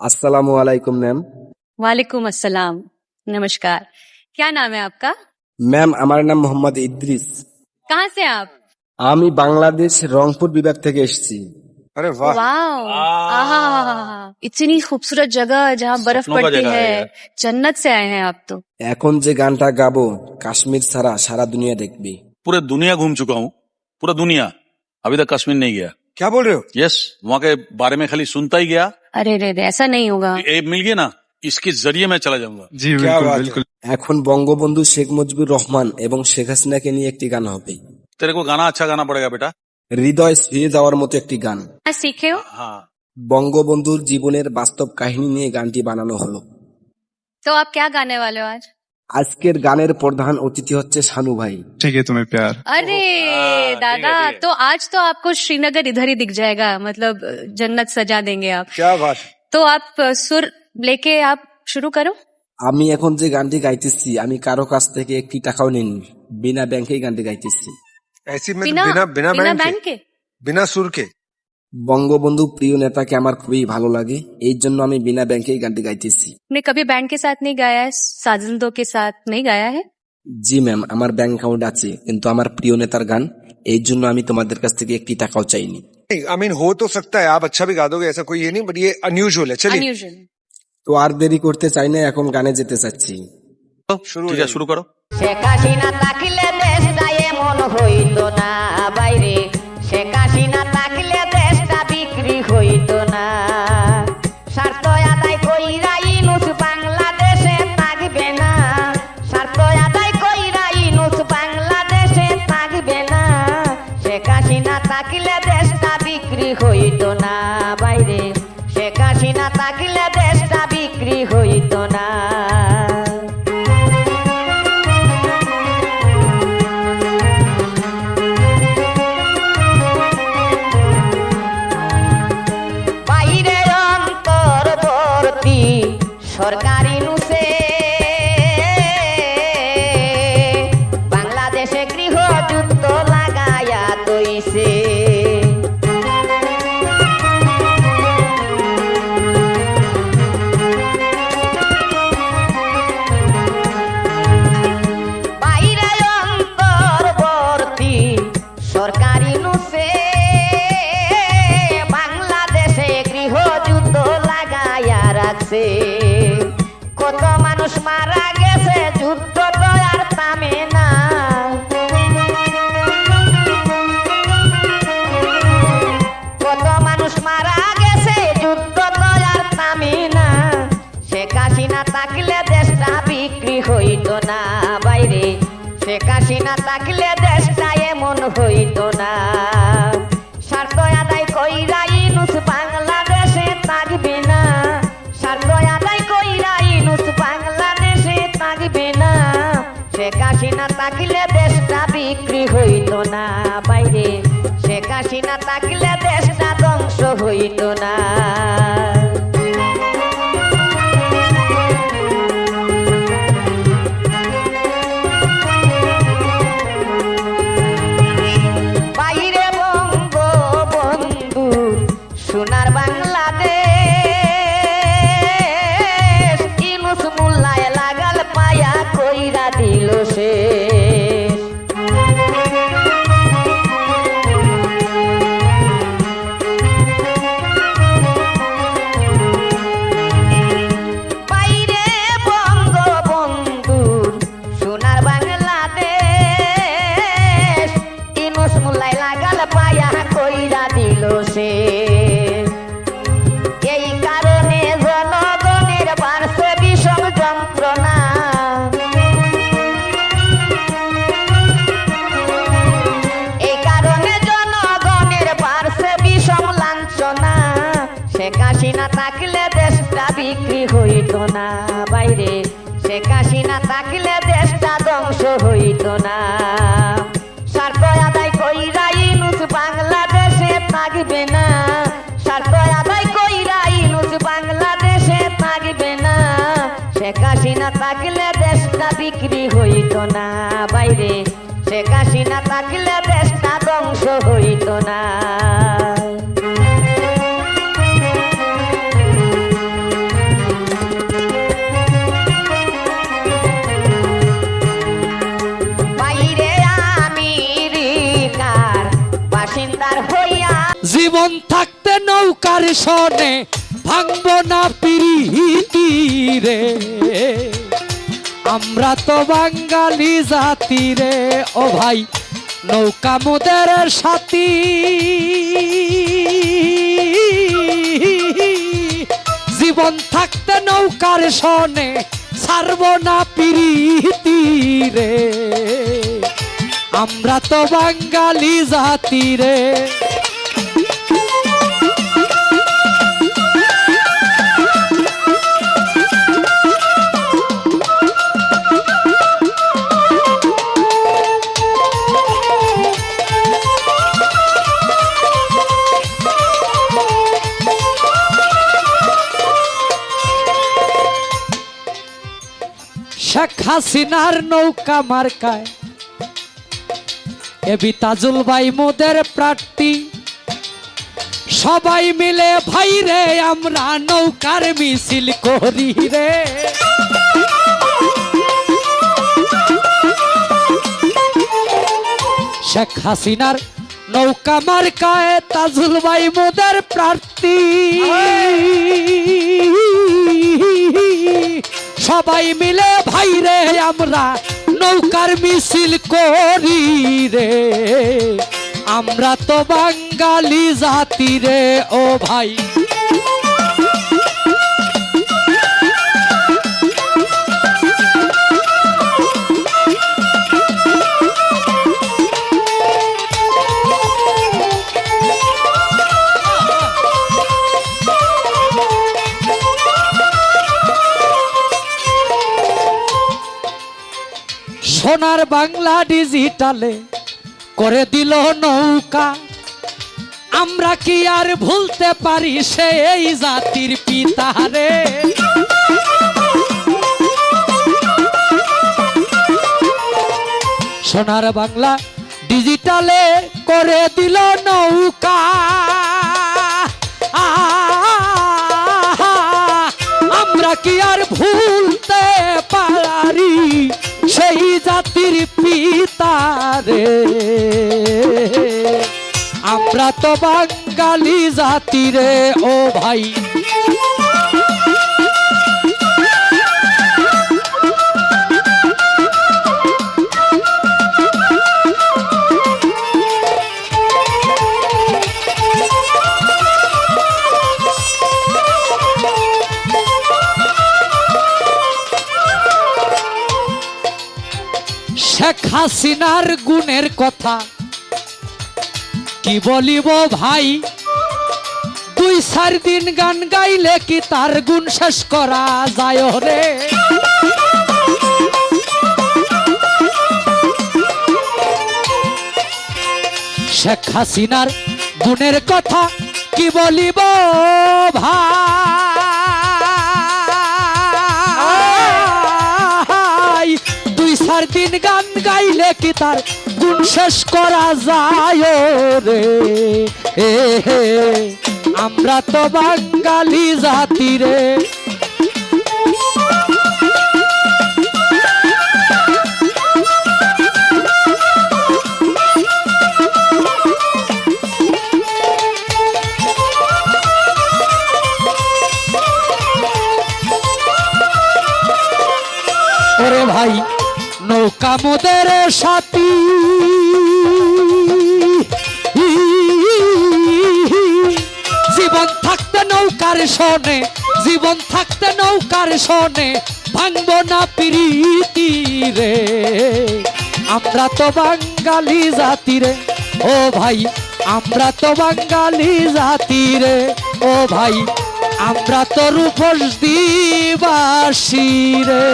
আসসালামু আলাইকুম ম্যাম वालेकुम अस्सलाम नमस्कार क्या नाम है आपका ম্যাম আমার নাম মোহাম্মদ ইদ্রিস कहाँ से आप আমি বাংলাদেশ রংপুর বিভাগ থেকে এসেছি अरे वाह वाओ आहा इतनी खूबसूरत जगह जहाँ बर्फ सपनों का पड़ती जगह है है यार। जन्नत से आए हैं आप तो এখন যে গানটা গাবো কাশ্মীর ছাড়া সারা দুনিয়া দেখবি पूरे दुनिया घूम चुका हूँ पूरा दुनिया अभी तक कश्मीर नहीं गया क्या बोल रहे हो यस वहाँ के बारे में खाली सुनता ही गया अरे रे रे ऐसा नहीं होगा ये मिल गया ना इसके जरिए मैं चला जाऊंगा जी क्या बिल्कुल बात है? बिल्कुल এখন বঙ্গবন্ধু শেখ মুজিবুর রহমান এবং শেখ হাসিনাকে নিয়ে একটি গান হবে तेरे को गाना अच्छा गाना पड़ेगा बेटा হৃদয় ছুঁয়ে যাওয়ার মতো একটি গান क्या सीखे हो हाँ বঙ্গবন্ধুর জীবনের বাস্তব কাহিনী নিয়ে গানটি বানানো হলো तो आप क्या गाने वाले हो आज আজকের গানের প্রধান অতিথি হচ্ছে শানু ভাই चाहिए तुम्हें प्यार अरे हाँ, ठीक दादा है, ठीक है। तो आज तो आपको श्रीनगर इधर ही दिख जाएगा मतलब जन्नत सजा देंगे आप क्या बात तो आप सुर लेके आप शुरू करो আমি এখন যে গানটি গাইতেছি আমি কারো কাছ থেকে একটি টাকাও নিইনি বিনা ব্যাংকেই গানটি গাইতেছি ऐसी में तो बिना बिना बिना बिना बैंड बैंड के के बिना सुर के বঙ্গবন্ধু প্রিয় নেতাকে আমার খুবই ভালো লাগে এই জন্য আমি বিনা ব্যাংকেই গানটি গাইতেছি आपने कभी बैंड के साथ नहीं गाया है साजिंदों के साथ नहीं गाया है জি ম্যাম আমার ব্যাংক অ্যাকাউন্ট আছে কিন্তু আমার প্রিয় নেতার গান এই জন্য আমি তোমাদের কাছ থেকে একটি টাকাও চাইনি आई मीन हो तो सकता है आप अच्छा भी गा दोगे ऐसा कोई ये नहीं बट ये अनयूजुअल है चलिए अनयूजुअल তো আর দেরি করতে চাই না এখন গানে যেতে চাচ্ছি शुरू हो ठीक है जाइए। शुरू करो শেখ হাসিনা তাকিলে দেশটা এমন হইতো না বাইরে হইতো না বাইরে। হাসিনা তাকিলে দেশটা বিক্রি হইতো না। সরকারি নুসে বাংলাদেশে গৃহযুদ্ধ লাগায়া তৈছে। মানুষ মারা গেছে, যুদ্ধ তো আর থামে না। কত মানুষ মারা গেছে, যুদ্ধ তো আর থামে না। শেখ হাসিনা থাকলে দেশটা বিক্রি হইত না বাইরে। শেখ হাসিনা থাকলে দেশটা হাসিনা থাকলে দেশটা বিক্রি হইত না বাইরে শেখ হাসিনা থাকলে দেশটা ধ্বংস হইত না। হাসিনা থাকলে দেশটা বিক্রি হইত না। বাইরে শেখ হাসিনা থাকলে দেশটা ধ্বংস হইত না। স্বার্থ আদায় কইরা ইনুস বাংলাদেশে থাকবে না। স্বার্থ আদায় কইরা ইনুস বাংলাদেশে থাকবে না। শেখ হাসিনা থাকলে দেশটা বিক্রি হইত না। বাইরে শেখ হাসিনা থাকলে দেশটা ধ্বংস হইত না। সনে ভাঙব না পিরিতি রে। আমরা তো বাঙালি জাতি রে, ও ভাই, নৌকা মোদের সাথী। জীবন থাকতে নৌকার সনে ছাড়ব না পিরিতি রে। আমরা তো বাঙালি জাতি রে। শেখ হাসিনার নৌকা মার্কায়। এবি তাজুল ভাই মোদের প্রার্থী। সবাই মিলে ভাই রে, আমরা নৌকার মিছিল করি রে। শেখ হাসিনার নৌকা মার্কায় তাজুল ভাই মোদের প্রার্থী। সবাই মিলে, ভাই রে, আমরা নৌকার মিছিল করি রে। আমরা তো বাঙালি জাতি রে, ও ভাই। সোনার বাংলা ডিজিটালে করে দিল নৌকা আমরা কি আর ভুলতে পারি সেই জাতির পিতা রে সোনার বাংলা ডিজিটালে করে দিল নৌকা আমরা কি আর আমরা তো বাঙালি জাতি রে ও ভাই। শেখ হাসিনার গুণের কথা। কি বলিব ভাই? দুই চার দিন গান গাইলে কি তার গুণ শেষ করা যায় রে? শেখ হাসিনার গুণের কথা কি বলিব ভাই? দুই চার দিন গান গাইলে কি তার গুণ শেষ করা যায় রে। এ হে, আমরা তো বাঙালি জাতি রে। ভাই নৌকা মোদের সাথী। জীবন থাকতে নৌকার সনে, জীবন থাকতে নৌকার সনে, ভাঙব না প্রীতি রে। আমরা তো বাঙালি জাতি রে, ও ভাই, আমরা তো বাঙালি জাতি রে, ও ভাই, আমরা তো রূপস দিবাসী রে।